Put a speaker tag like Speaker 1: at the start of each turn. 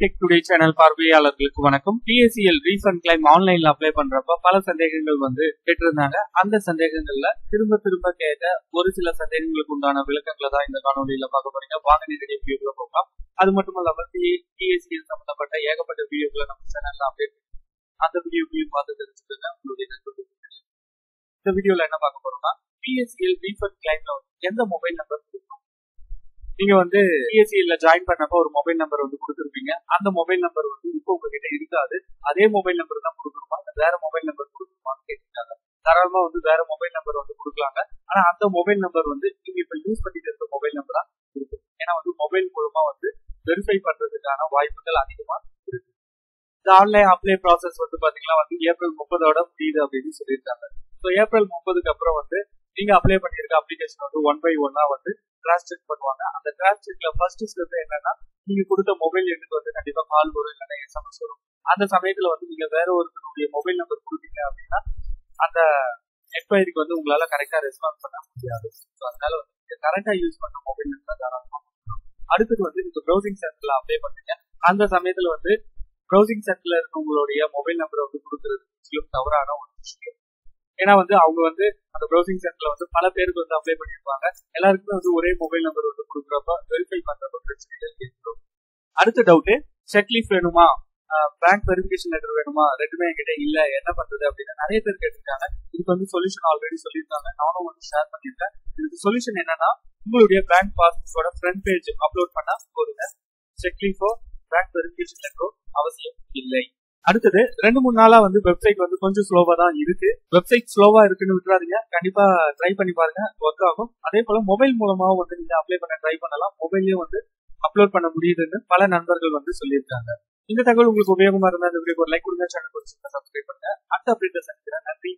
Speaker 1: Tech today channel பார்வையாளர்களுக்கு வணக்கம். PSCL refund claim ஆன்லைன்ல அப்ளை பண்றப்ப பல சந்தேகங்கள் வந்து கேட்டிருந்தாங்க. அந்த சந்தேகங்கள்ல திரும்ப திரும்ப கேட்ட ஒரு சில சந்தேகங்களுக்கு உண்டான விளக்கங்களை தான் இந்த காணொலியில பார்க்க போறீங்க. வாங்க நேரடி வீடியோக்குள்ள போகலாம். அது மட்டும் இல்லாம பிஎஸ்சிஎல் சம்பந்தப்பட்ட ஏகப்பட்ட வீடியோக்களை நம்ம சேனல்ல அப்டேட் அந்த வீடியோக்களையும் பார்த்து தெரிஞ்சுக்கோங்க. உங்களுடைய நண்பர்கள் இந்த வீடியோல என்ன பார்க்க போறோம்னா பிஎஸ்சிஎல் ரீஃபண்ட் கிளைம்ல எந்த மொபைல் நம்பர் நீங்க வந்து பிஎஸ்சியில ஜாயின் பண்ணப்ப ஒரு மொபைல் நம்பர் வந்து கொடுத்துருப்பீங்க. அந்த மொபைல் நம்பர் வந்து இப்போ உங்ககிட்ட இருக்காது. அதே மொபைல் நம்பர் தான் கொடுக்கணுமா? இல்ல வேற மொபைல் நம்பர் கொடுக்கணுமான்னு கேட்டுருக்காங்க தாராளமா வந்து வேற மொபைல் நம்பர் வந்து கொடுக்கலாங்க. ஆனா அந்த மொபைல் நம்பர் வந்து நீங்க இப்ப யூஸ் பண்ணிட்டு இருக்க மொபைல் நம்பரா இருக்கு ஏன்னா வந்து மொபைல் மூலமா வந்து வெரிஃபை பண்றதுக்கான வாய்ப்புகள் அதிகமா இருக்கு. இந்த ஆன்லைன் அப்ளை ப்ராசஸ் வந்து பாத்தீங்கன்னா வந்து ஏப்ரல் முப்பதோட முடியுது அப்படின்னு சொல்லியிருக்காங்க. ஸோ ஏப்ரல் முப்பதுக்கு அப்புறம் வந்து நீங்க அப்ளை பண்ணிருக்க அப்ளிகேஷன் வந்து ஒன் பை ஒன்னா வந்து கிராஸ் செக் பண்ணுவாங்க. அந்த கிராஸ் செக்ல ஃபர்ஸ்ட் ஸ்டெப் என்னன்னா நீங்க கொடுத்த மொபைல் எண்ணுக்கு வந்து கண்டிப்பா கால் வரும் இல்லைன்னா எஸ்எம்எஸ் வரும். அந்த சமயத்துல வந்து நீங்க வேற ஒருத்தருடைய மொபைல் நம்பர் கொடுத்தீங்க அப்படின்னா அந்த என்கொயரிக்கு வந்து உங்களால கரெக்டா ரெஸ்பான்ஸ் பண்ண முடியாது. ஸோ அதனால வந்து நீங்க கரெக்டா யூஸ் பண்ண மொபைல் நம்பர் தாராளமா அடுத்தது வந்து நீங்க ப்ரௌசிங் சென்டர்ல அப்ளை பண்ணீங்க. அந்த சமயத்துல வந்து ப்ரௌசிங் சென்டர்ல இருக்கவங்களுடைய மொபைல் நம்பரை வந்து கொடுக்கறது தவறான ஒரு விஷயம். ஏன்னா வந்து அவங்க வந்து அந்த ப்ரௌசிங் சென்டர்ல வந்து பல பேருக்கு வந்து அப்ளை பண்ணிருப்பாங்க. எல்லாருக்குமே வந்து ஒரே மொபைல் நம்பர் வந்து கொடுக்குறப்ப வெரிஃபை பண்றப்ப பிரச்சனைகள் ஏற்படும் அடுத்த டவுட் செக்லீஃப் வேணுமா? பேங்க் வெரிஃபிகேஷன் லெட்டர் வேணுமா? ரெண்டுமே என்கிட்ட இல்ல என்ன பண்றது அப்படின்னு நிறைய பேர் கேட்டிருக்காங்க. இதுக்கு வந்து சொல்யூஷன் ஆல்ரெடி சொல்லியிருக்காங்க. நானும் வந்து ஷேர் பண்ணிருக்கேன் இதுக்கு சொல்யூஷன் என்னன்னா உங்களுடைய பேங்க் பாஸ்புக்கோட ஃப்ரண்ட் பேஜ் அப்லோட் பண்ணா போதுங்க. செக்லீஃபோ பேங்க் வெரிஃபிகேஷன் லெட்டரோ அவசியம் இல்லை. அடுத்தது ரெண்டு மூணு நாளா வந்து வெப்சைட் வந்து கொஞ்சம் ஸ்லோவா தான் இருக்கு. வெப்சைட் ஸ்லோவா இருக்குன்னு விட்டுறாதீங்க. கண்டிப்பா ட்ரை பண்ணி பாருங்க. ஒர்க் ஆகும். அதே போல மொபைல் மூலமாவும் வந்து நீங்க அப்ளை பண்ண ட்ரை பண்ணலாம். மொபைல்லயும் வந்து அப்லோட் பண்ண முடியுதுன்னு பல நண்பர்கள் வந்து சொல்லியிருக்காங்க. இந்த தகவல் உங்களுக்கு உபயோகமா இருந்தா இந்த வீடியோ ஒரு லைக் கொடுங்க. சேனல் சப்ஸ்கிரைப் பண்ணுங்க. அடுத்த அப்டேட் சந்திக்கிறேன். நன்றி.